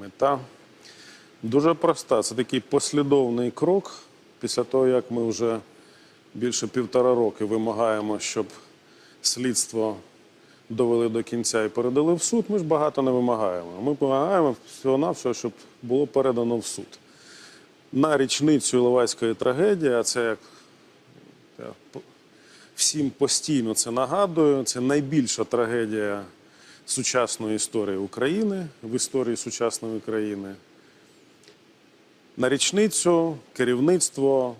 Мета дуже проста. Це такий послідовний крок після того, як ми вже більше півтора роки вимагаємо, щоб слідство довели до кінця і передали в суд. Ми ж багато не вимагаємо. Ми вимагаємо всього-навсього, щоб було передано в суд. На річницю Іловайської трагедії, а це як я всім постійно це нагадую, це найбільша трагедія сучасної історії України, в історії сучасної країни. На річницю керівництво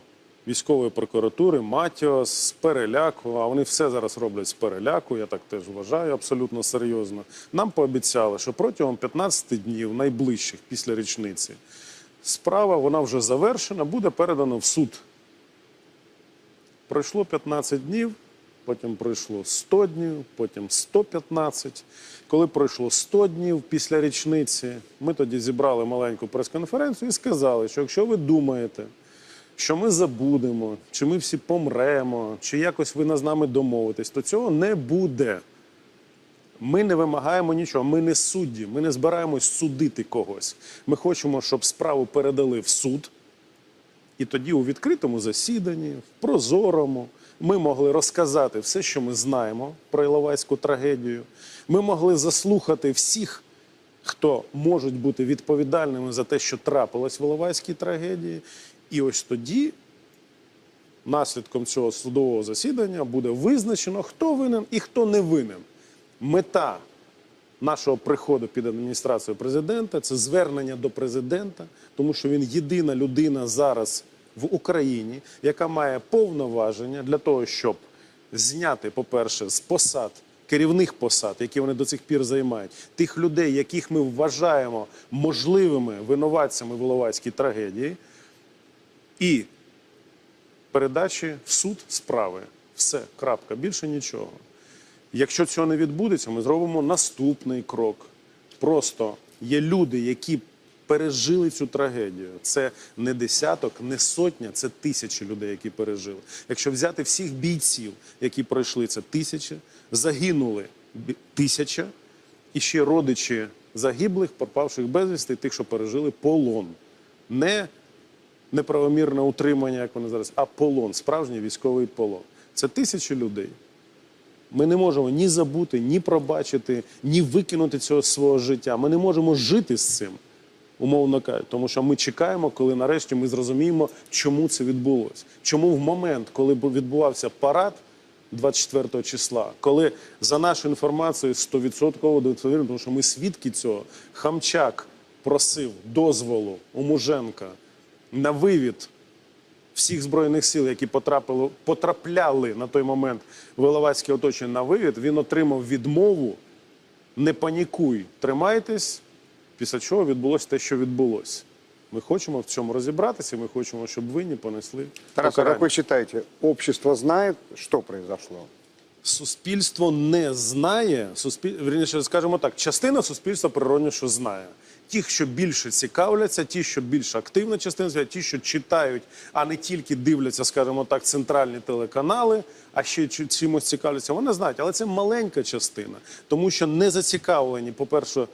військової прокуратури Матіос з переляку, а вони все зараз роблять з переляку, я так теж вважаю, абсолютно серйозно. Нам пообіцяли, що протягом 15 днів, найближчих після річниці, справа вона вже завершена, буде передана в суд. Пройшло 15 днів, потім пройшло 100 днів, потім 115. Коли пройшло 100 днів після річниці, ми тоді зібрали маленьку прес-конференцію і сказали, що якщо ви думаєте, що ми забудемо, чи ми всі помремо, чи якось ви з нами домовитесь, то цього не буде. Ми не вимагаємо нічого, ми не судді, ми не збираємось судити когось. Ми хочемо, щоб справу передали в суд. І тоді у відкритому засіданні, в прозорому, ми могли розказати все, що ми знаємо про Іловайську трагедію. Ми могли заслухати всіх, хто можуть бути відповідальними за те, що трапилось в Іловайській трагедії. І ось тоді, наслідком цього судового засідання, буде визначено, хто винен і хто не винен. Мета нашого приходу під адміністрацію президента це звернення до президента, тому що він єдина людина зараз в Україні, яка має повноваження для того, щоб зняти, по-перше, з посад. Керівних посад, які вони до цих пір займають, тих людей, яких ми вважаємо можливими винуватцями в Іловайській трагедії, і передачі в суд справи. Все, крапка, більше нічого. Якщо цього не відбудеться, ми зробимо наступний крок. Просто є люди, які пережили цю трагедію. Це не десяток, не сотня, це тисячі людей, які пережили. Якщо взяти всіх бійців, які пройшли, це тисячі, загинули тисяча, і ще родичі загиблих, пропавших безвісти, тих, що пережили полон. Не неправомірне утримання, як вони зараз, а полон, справжній військовий полон. Це тисячі людей. Ми не можемо ні забути, ні пробачити, ні викинути цього свого життя. Ми не можемо жити з цим, умовно кажучи, тому що ми чекаємо, коли нарешті ми зрозуміємо, чому це відбулося. Чому в момент, коли відбувався парад 24 числа, коли за нашу інформацією 100% довідповідно, тому що ми свідки цього, Хамчак просив дозволу у Муженка на вивід всіх збройних сил, які потрапили, потрапляли на той момент в Іловайське оточення на вивід, він отримав відмову. Не панікуй, тримайтесь. Після чого відбулося те, що відбулося. Ми хочемо в цьому розібратися. Ми хочемо, щоб винні понесли Тарас, покарання. как вы считаете, общество знает, что произошло? суспільство не знає, суспіль... вірніше, скажімо так, частина суспільства природно, що знає. Ті, що більше цікавляться, ті, що більш активна частина, ті, що читають, а не тільки дивляться, скажімо так, центральні телеканали, а ще чимось цікавляться, вони знають. Але це маленька частина, тому що не зацікавлені, по-перше,